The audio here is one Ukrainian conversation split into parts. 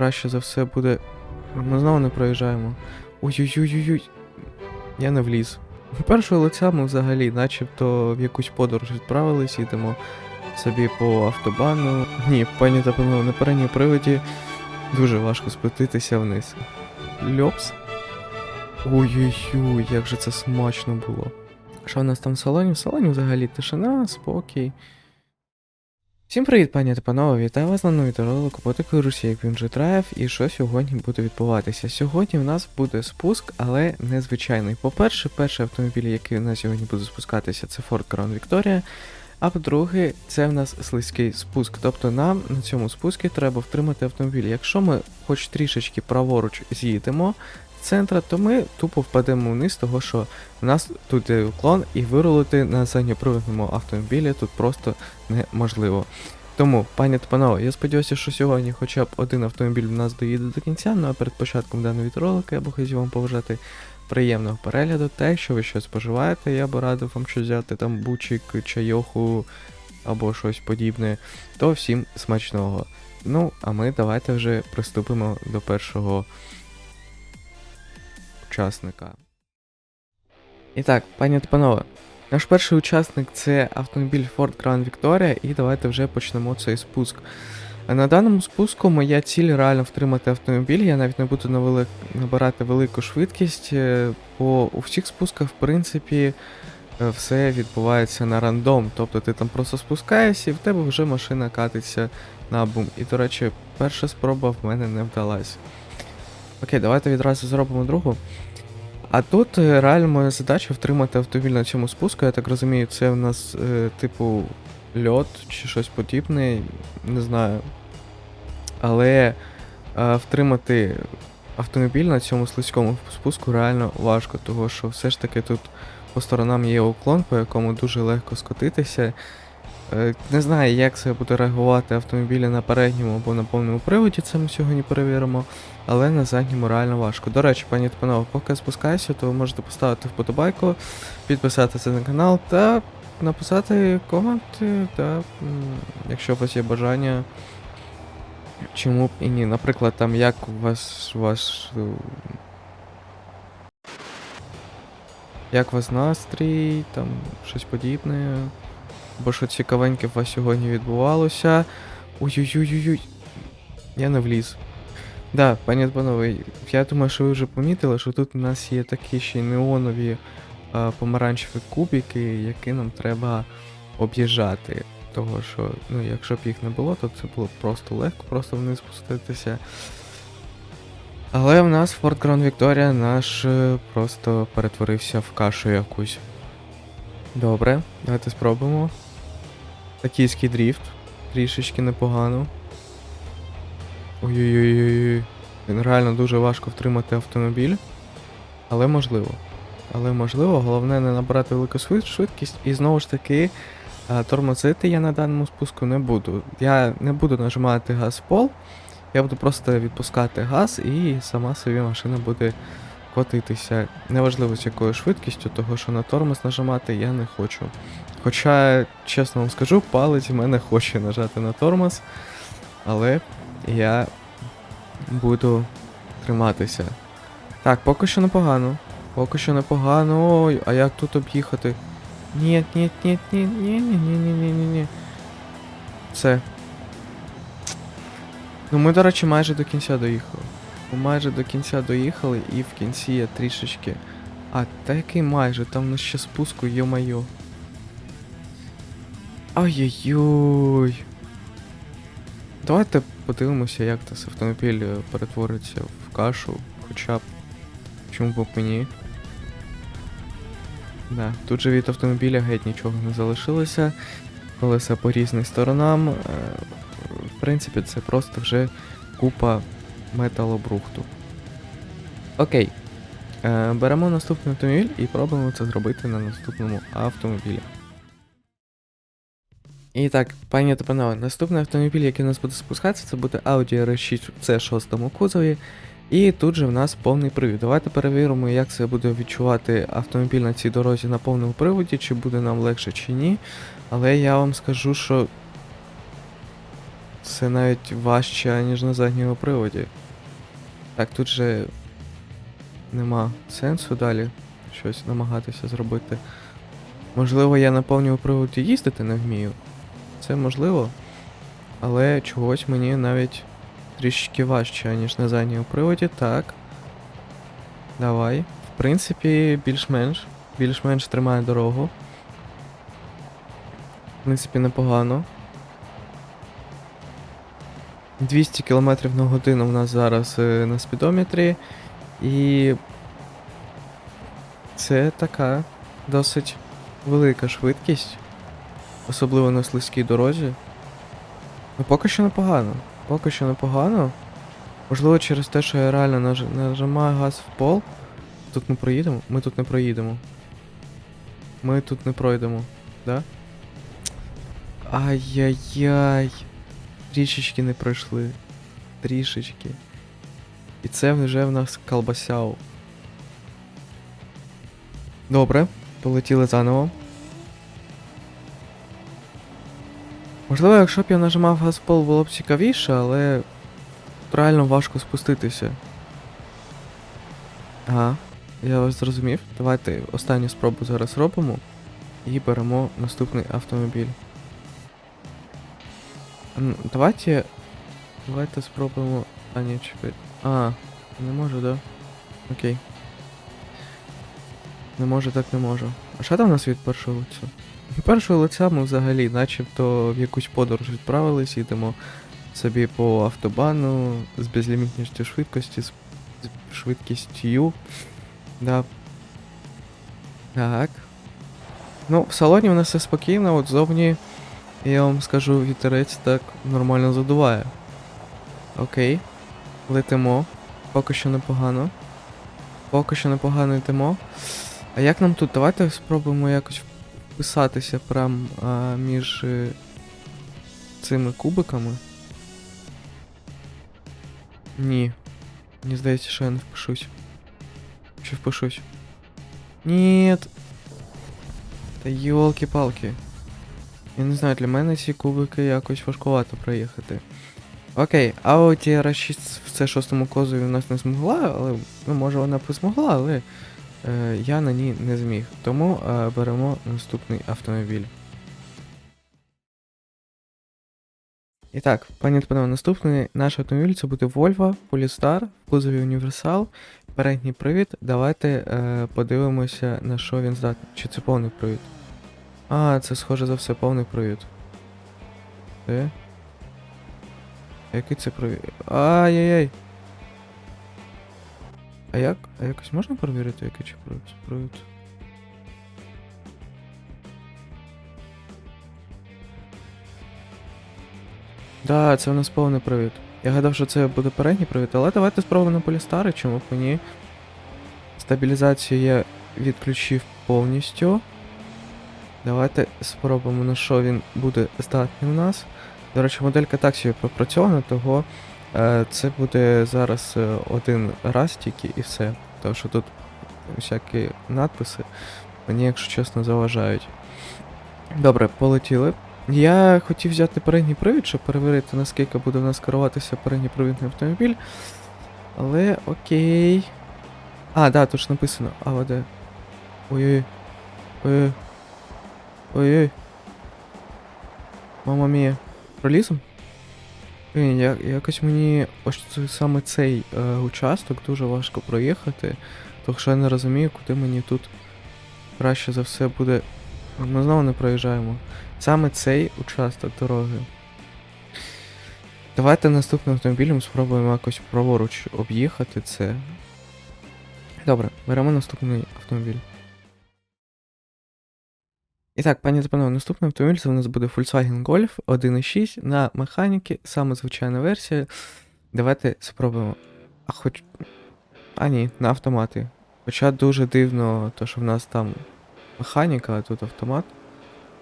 краще за все буде. Ми знову не проїжджаємо. Ой-ой-ой-ой. Я не вліз. Першого лиця ми взагалі, начебто в якусь подорож відправились, їдемо собі по автобану. Ні, пані та панове, на передній приводі дуже важко спуститися вниз. Льопс. Ой-ой-ой, як же це смачно було. Що в нас там в салоні? В салоні взагалі тишина, спокій. Всім привіт, пані та панове, вітаю вас на новій ролику по Русі, як він же драйв, і що сьогодні буде відбуватися. Сьогодні в нас буде спуск, але незвичайний. По-перше, перший автомобіль, який у нас сьогодні буде спускатися, це Ford Crown Victoria. А по-друге, це в нас слизький спуск. Тобто нам на цьому спуску треба втримати автомобіль. Якщо ми хоч трішечки праворуч з'їдемо центра, то ми тупо впадемо вниз, того що у нас тут є уклон, і вирулити на задньоприводному автомобілі тут просто неможливо. Тому, пані та панове, я сподіваюся, що сьогодні хоча б один автомобіль в нас доїде до кінця. Ну а перед початком даного відеоролика я б хотів вам побажати приємного перегляду. Та якщо ви щось споживаєте, я б радив вам щось взяти, там бучик, чайоху або щось подібне, то всім смачного. Ну, а ми давайте вже приступимо до першого учасника. І так, пані та панове, наш перший учасник це автомобіль Ford Crown Victoria, і давайте вже почнемо цей спуск. На даному спуску моя ціль реально втримати автомобіль. Я навіть не буду набирати велику швидкість, е, бо у всіх спусках, в принципі, е, все відбувається на рандом. Тобто ти там просто спускаєшся і в тебе вже машина катиться на бум. І, до речі, перша спроба в мене не вдалась. Окей, давайте відразу зробимо другу. А тут е, реально моя задача втримати автомобіль на цьому спуску. Я так розумію, це в нас е, типу льот чи щось подібне, не знаю. Але е, втримати автомобіль на цьому слизькому спуску реально важко, тому що все ж таки тут по сторонам є уклон, по якому дуже легко скотитися. Е, Не знаю, як це буде реагувати автомобілі на передньому або на повному приводі, це ми сьогодні перевіримо, але на задньому реально важко. До речі, пані панове, поки спускаюся, то ви можете поставити вподобайку, підписатися на канал та написати коменти, та, якщо у вас є бажання. Чому б і ні? Наприклад, там як у вас ваш. е, Як у вас настрій, там щось подібне. Бо що цікавеньке у вас сьогодні відбувалося. Ой-ой-ой-ой-ой. Я не вліз. Да, пані панове, я думаю, що ви вже помітили, що тут у нас є такі ще неонові а, помаранчеві кубики, які нам треба об'їжджати. Того що, ну, якщо б їх не було, то це було б просто легко, просто вниз спуститися. Але в нас Ford Crown Victoria наш е, просто перетворився в кашу якусь. Добре, давайте спробуємо. Токійський дріфт. Трішечки непогано. Ой-ой-ой. Він реально дуже важко втримати автомобіль. Але можливо. Але можливо, головне не набрати велику швидкість. І знову ж таки, тормозити я на даному спуску не буду. Я не буду нажимати газ в пол. Я буду просто відпускати газ і сама собі машина буде котитися. Неважливо з якою швидкістю, того що на тормоз нажимати я не хочу. Хоча, чесно вам скажу, палець в мене хоче нажати на тормоз, але я буду триматися. Так, поки що непогано. Поки що непогано. Ой, а як тут об'їхати? Ні, ні, ні, ні, ні, ні, ні, ні, ні, ні, ні. Все. Ну ми, до речі, майже до кінця доїхали. Ми майже до кінця доїхали і в кінці я трішечки. А, та який майже, там у нас ще спуску, йо-майо. Ай-яй-йой. Давайте подивимося, як tas автомобіль е, перетвориться в кашу, хоча б. Чому б мені? Да, тут же від автомобіля геть нічого не залишилося. Колеса по різним сторонам. е, В принципі, це просто вже купа металобрухту. Окей. Е, Беремо наступний автомобіль і пробуємо це зробити на наступному автомобілі. І так, пані та панове, наступний автомобіль, який у нас буде спускатися, це буде Audi R6 в C6 кузові. І тут же в нас повний привід. Давайте перевіримо, як це буде відчувати автомобіль на цій дорозі на повному приводі, чи буде нам легше, чи ні. Але я вам скажу, що Це навіть важче, ніж на задньому приводі. Так, тут же нема сенсу далі щось намагатися зробити. Можливо, я на повному приводі їздити не вмію. Це можливо. Але чогось мені навіть трішки важче, ніж на задньому приводі. Так. Давай. В принципі, більш-менш. Більш-менш тримає дорогу. В принципі, непогано. 200 км на годину в нас зараз е, на спідометрі. І це така досить велика швидкість. Особливо на слизькій дорозі. Ну, поки що непогано. Поки що непогано. Можливо, через те, що я реально наж... нажимаю газ в пол. Тут ми проїдемо? Ми тут не проїдемо. Ми тут не пройдемо, да? Ай-яй-яй. Трішечки не пройшли. Трішечки. І це вже в нас колбасяу. Добре, полетіли заново. Можливо, якщо б я нажимав газ в пол, було б цікавіше, але реально важко спуститися. Ага, я вас зрозумів. Давайте останню спробу зараз робимо і беремо наступний автомобіль. Давайте. Давайте спробуємо. А, ні, чекай. А, не можу, да? Окей. Не можу, так не можу. А що там у нас від першого лиця? Від першого лиця ми взагалі начебто в якусь подорож відправились, їдемо собі по автобану з безлімітністю швидкості, з, швидкістю. Да. Так. Ну, в салоні у нас все спокійно, от зовні, я вам скажу, вітерець так нормально задуває. Окей. Летимо. Поки що непогано. Поки що непогано йдемо. А як нам тут? Давайте спробуємо якось вписатися прям а, між е, цими кубиками. Ні. Мені здається, що я не впишусь. Чи впишусь? Ні. Та йолки-палки. Я не знаю, для мене ці кубики якось важкувато проїхати. Окей, Audi R6 в c 6 козові в нас не змогла, але ну, може вона б змогла, але е, я на ній не зміг. Тому е, беремо наступний автомобіль. І так, пані панове, наступний наш автомобіль це буде Volvo Polestar в кузові універсал. Передній привід. Давайте е, подивимося, на що він здатний. Чи це повний привід? А, це схоже за все повний привід. Де? Який це привід? Ай-яй-яй. А як? А якось можна перевірити, який чи привід? привід? Да, це у нас повний привід. Я гадав, що це буде передній привід, але давайте спробуємо полістари, чому б і ні. Стабілізацію я відключив повністю. Давайте спробуємо, на що він буде здатний у нас. До речі, моделька таксі пропрацьована, того це буде зараз е, один раз тільки і все. Тому що тут всякі надписи мені, якщо чесно, заважають. Добре, полетіли. Я хотів взяти передній привід, щоб перевірити, наскільки буде в нас керуватися передній привідний автомобіль. Але окей. А, да, тут ж написано АВД. Ой-ой. Ой-ой. Ой-ой. Мама мія. Пролізом? Я, якось мені ось саме цей е, участок дуже важко проїхати. Тому що я не розумію, куди мені тут краще за все буде. Ми знову не проїжджаємо. Саме цей участок дороги. Давайте наступним автомобілем спробуємо якось праворуч об'їхати це. Добре, беремо наступний автомобіль. І так, пані та панове, наступний автомобіль це у нас буде Volkswagen Golf 1.6 на механіки, саме звичайна версія. Давайте спробуємо. А хоч. А ні, на автомати. Хоча дуже дивно, то що в нас там механіка, а тут автомат.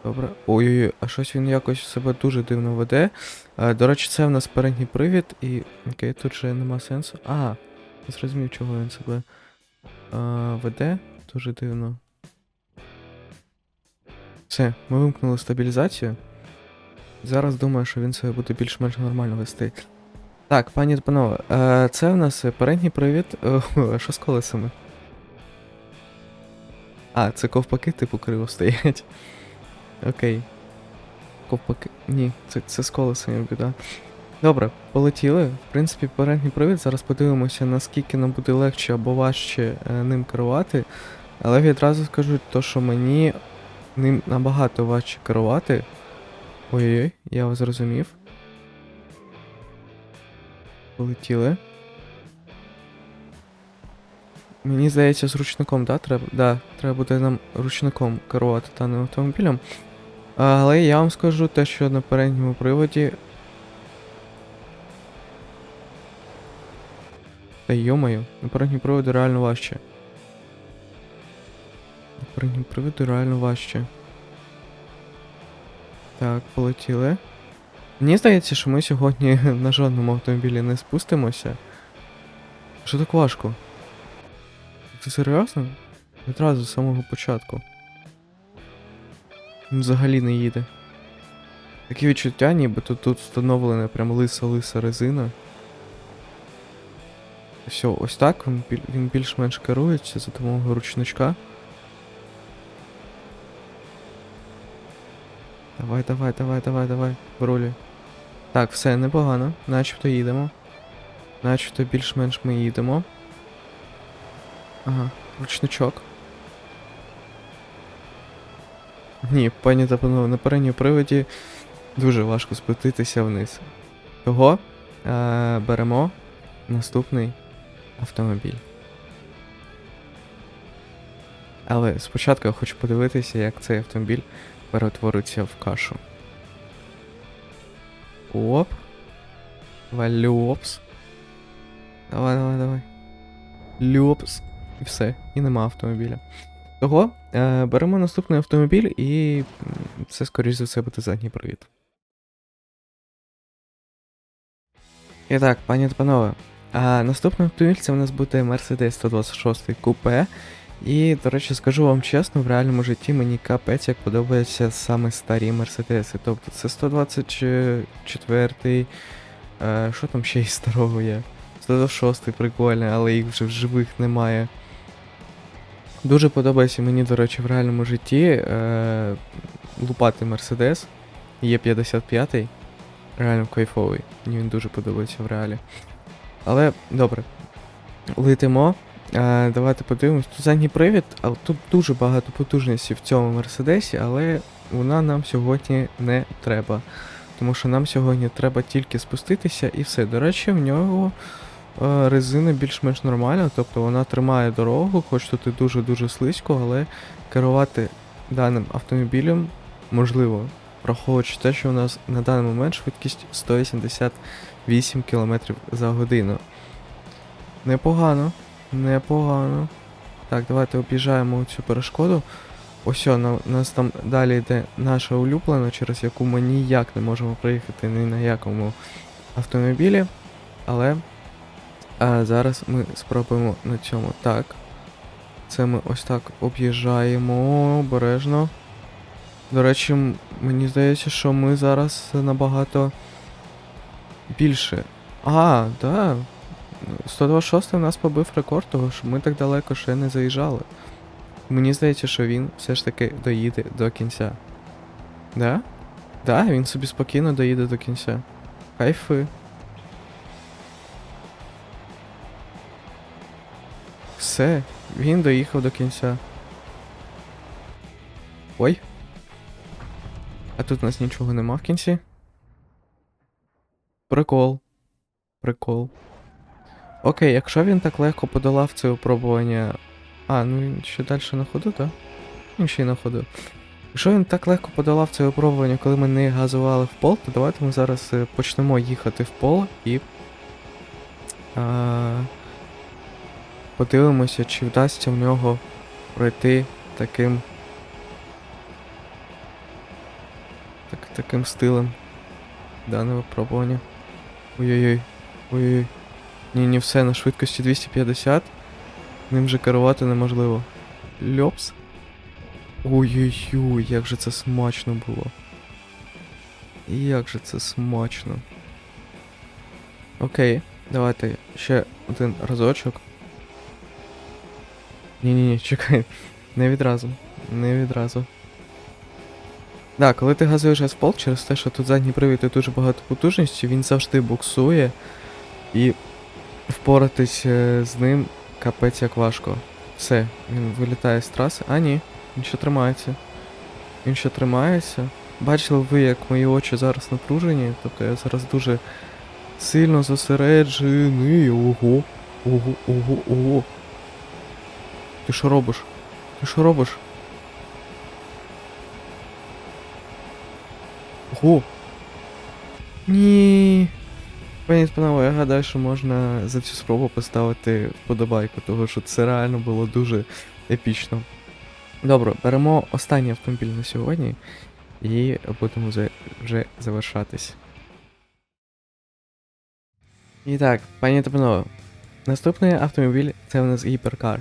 Добре. Ой-ой-ой, а щось він якось себе дуже дивно веде. Е, до речі, це в нас передній привід, і. Окей, тут же нема сенсу. А, зрозумів, чого він себе е, веде. Дуже дивно. Все, ми вимкнули стабілізацію. Зараз думаю, що він себе буде більш-менш нормально вести. Так, пані та панове, е, це у нас передній привід. Е, що з колесами? А, це ковпаки, типу, криво стоять. Окей. Ковпаки. Ні, це, це з колесами біда. Добре, полетіли. В принципі, передній привід. Зараз подивимося, наскільки нам буде легше або важче е, ним керувати. Але відразу скажу, то, що мені ним набагато важче керувати. Ой-ой, я вас зрозумів. Полетіли. Мені здається, з ручником, да, треба. Да, треба буде нам ручником керувати даним автомобілем. Але я вам скажу те, що на передньому приводі. Та йомаю, на передньому приводі реально важче. На передньому приводі реально важче. Так, полетіли. Мені здається, що ми сьогодні на жодному автомобілі не спустимося. Що так важко? Ти серйозно? Відразу з самого початку. Він взагалі не їде. Таке відчуття, ніби тут встановлена прям лиса-лиса резина. Все, ось так він, він більш-менш керується за допомогою ручничка. Давай, давай, давай, давай, давай, вирулюй. Так, все, непогано. Начебто їдемо. Начебто більш-менш ми їдемо. Ага, ручничок. Ні, пані та панове, на передньому приводі дуже важко спуститися вниз. Того е- беремо наступний автомобіль. Але спочатку я хочу подивитися, як цей автомобіль перетвориться в кашу. Оп. Давай, люопс. Давай, давай, давай. Люопс. І все. І нема автомобіля. Того, е, беремо наступний автомобіль і це, скоріш за все, буде задній привід. І так, пані та панове. А наступний автомобіль це у нас буде Mercedes 126 купе. І, до речі, скажу вам чесно, в реальному житті мені капець як подобаються саме старі Мерседеси. Тобто це 124, е, що там ще із старого є? 126 прикольний, але їх вже в живих немає. Дуже подобається мені, до речі, в реальному житті е, лупати Мерседес. Є 55-й. Реально кайфовий. Мені він дуже подобається в реалі. Але добре. Летимо. Е, давайте подивимось. Тут задній привід, але тут дуже багато потужності в цьому Мерседесі, але вона нам сьогодні не треба. Тому що нам сьогодні треба тільки спуститися і все. До речі, в нього е, резина більш-менш нормальна, тобто вона тримає дорогу, хоч тут і дуже-дуже слизько, але керувати даним автомобілем можливо, враховуючи те, що у нас на даний момент швидкість 188 км за годину. Непогано, непогано. Так, давайте об'їжджаємо цю перешкоду. Ось на, нас там далі йде наша улюблена, через яку ми ніяк не можемо проїхати ні на якому автомобілі. Але а зараз ми спробуємо на цьому. Так. Це ми ось так об'їжджаємо обережно. До речі, мені здається, що ми зараз набагато більше. А, да. 126 у нас побив рекорд, того що ми так далеко ще не заїжджали. Мені здається, що він все ж таки доїде до кінця. Да? Да, він собі спокійно доїде до кінця. Кайфи. Все, він доїхав до кінця. Ой. А тут у нас нічого нема в кінці. Прикол. Прикол. Окей, якщо він так легко подолав це випробування. А, ну він ще далі на ходу, так? Він ще й на ходу. Якщо він так легко подолав це випробування, коли ми не газували в пол, то давайте ми зараз е, почнемо їхати в пол і. А, подивимося, чи вдасться в нього пройти таким. Так, таким стилем дане випробування. Ой-ой-ой. Ой-ой. Ні, ні, все на швидкості 250. Ним же керувати неможливо. Льопс. Ой-ой-ой, як же це смачно було. Як же це смачно. Окей, давайте ще один разочок. Ні-ні-ні, чекай. Не відразу. Не відразу. Так, коли ти газуєш S-Pol через те, що тут задній привід і дуже багато потужності, він завжди буксує. І впоратись е, з ним капець як важко. Все, він вилітає з траси. А ні, він ще тримається. Він ще тримається. Бачили ви, як мої очі зараз напружені, тобто я зараз дуже сильно зосереджений. Ого, ого, ого, ого. Ти що робиш? Ти що робиш? Ого. Ні. Пані та я гадаю, що можна за цю спробу поставити вподобайку, тому що це реально було дуже епічно. Добре, беремо останній автомобіль на сьогодні і будемо вже, вже завершатись. І так, пані та панове, наступний автомобіль це у нас гіперкар.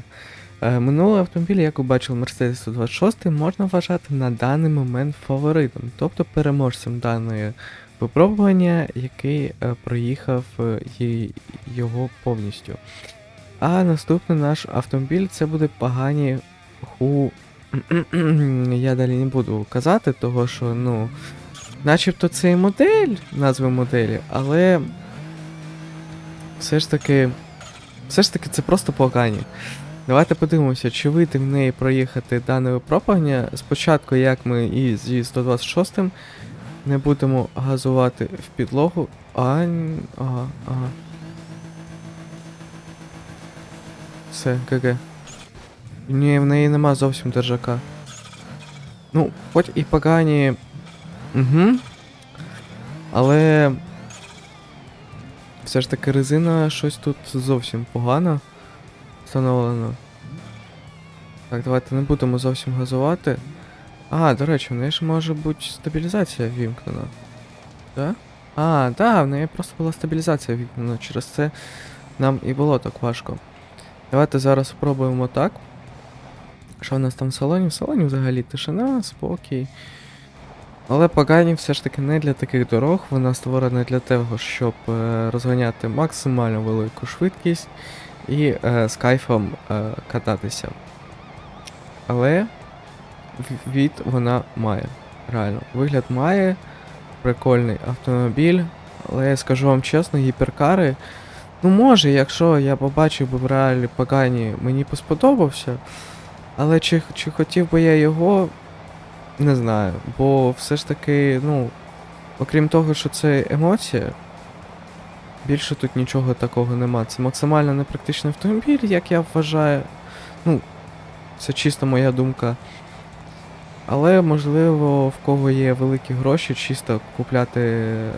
Е, Минулий автомобіль, як ви бачили, Mercedes 126, можна вважати на даний момент фаворитом, тобто переможцем даної випробування, який е, проїхав е, його повністю. А наступний наш автомобіль це буде погані ху. Я далі не буду казати, того що, ну. Начебто це модель, назви моделі, але. Все ж таки. Все ж таки це просто погані. Давайте подивимося, чи вийде в неї проїхати дане випробування. Спочатку, як ми і зі 126 не будемо газувати в підлогу. А. Ага, ага. Все, ГГ. Ні, в неї нема зовсім держака. Ну, хоч і погані. Угу. Але. Все ж таки резина щось тут зовсім погано встановлено. Так, давайте не будемо зовсім газувати. А, до речі, в неї ж може бути стабілізація вімкнена. Да? А, да, в неї просто була стабілізація вімкнена. Через це нам і було так важко. Давайте зараз спробуємо так. Що в нас там в салоні? В салоні взагалі тишина, спокій. Але погані все ж таки не для таких дорог. Вона створена для того, щоб е, розганяти максимально велику швидкість і е, з кайфом е, кататися. Але від вона має. Реально. Вигляд має. Прикольний автомобіль. Але я скажу вам чесно, гіперкари. Ну, може, якщо я побачив би в реалі погані, мені б сподобався. Але чи, чи хотів би я його, не знаю. Бо все ж таки, ну, окрім того, що це емоція, більше тут нічого такого нема. Це максимально непрактичний автомобіль, як я вважаю. Ну, це чисто моя думка. Але, можливо, в кого є великі гроші, чисто купляти е,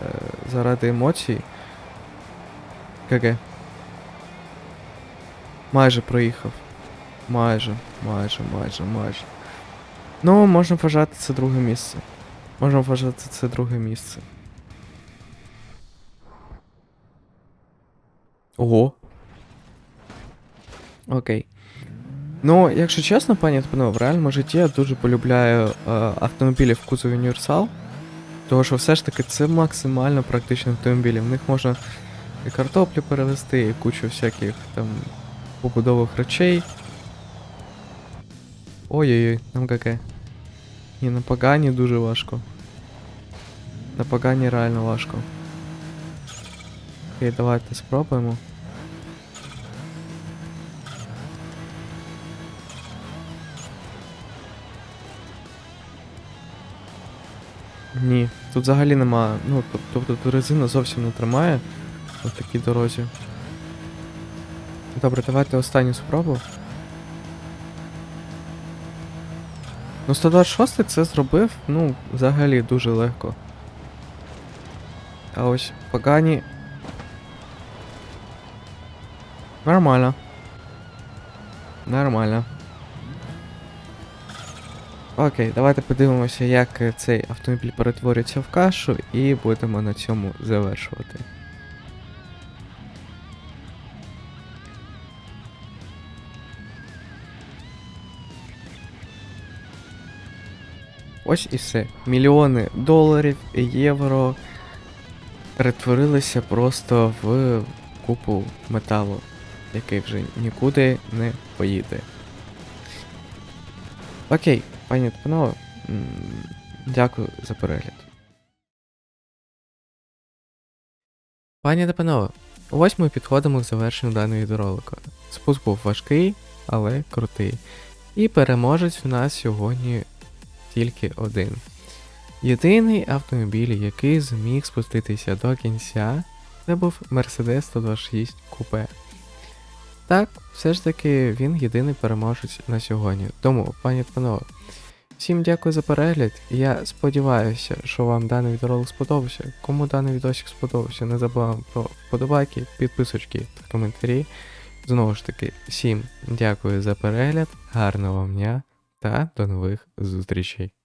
заради емоцій. КГ. Майже проїхав. Майже, майже, майже, майже. Ну, можна вважати це друге місце. Можна вважати це друге місце. Ого. Окей. Ну, якщо чесно, пані та панове, в реальному житті я дуже полюбляю е, автомобілі в кузові універсал. Тому що все ж таки це максимально практичні автомобілі. В них можна і картоплю перевезти, і кучу всяких там побудових речей. Ой-ой-ой, нам ГГ. Ні, на погані дуже важко. На погані реально важко. Окей, давайте спробуємо. Ні, тут взагалі нема. Ну, тобто тут резина зовсім не тримає на такій дорозі. Добре, давайте останню спробу. Ну, 126 це зробив, ну, взагалі дуже легко. А ось погані. Нормально. Нормально. Окей, давайте подивимося, як цей автомобіль перетворюється в кашу, і будемо на цьому завершувати. Ось і все. Мільйони доларів, євро перетворилися просто в купу металу, який вже нікуди не поїде. Окей, пані та панове, дякую за перегляд. Пані та панове, ось ми підходимо к завершенню даного відеоролика. Спуск був важкий, але крутий. І переможець у нас сьогодні тільки один. Єдиний автомобіль, який зміг спуститися до кінця, це був Mercedes 126 Coupe. Так, все ж таки він єдиний переможець на сьогодні. Тому, пані панове, всім дякую за перегляд. Я сподіваюся, що вам даний відеоролик сподобався. Кому даний відосик сподобався, не забуваємо про вподобайки, підписочки та коментарі. Знову ж таки, всім дякую за перегляд, гарного вам дня та до нових зустрічей.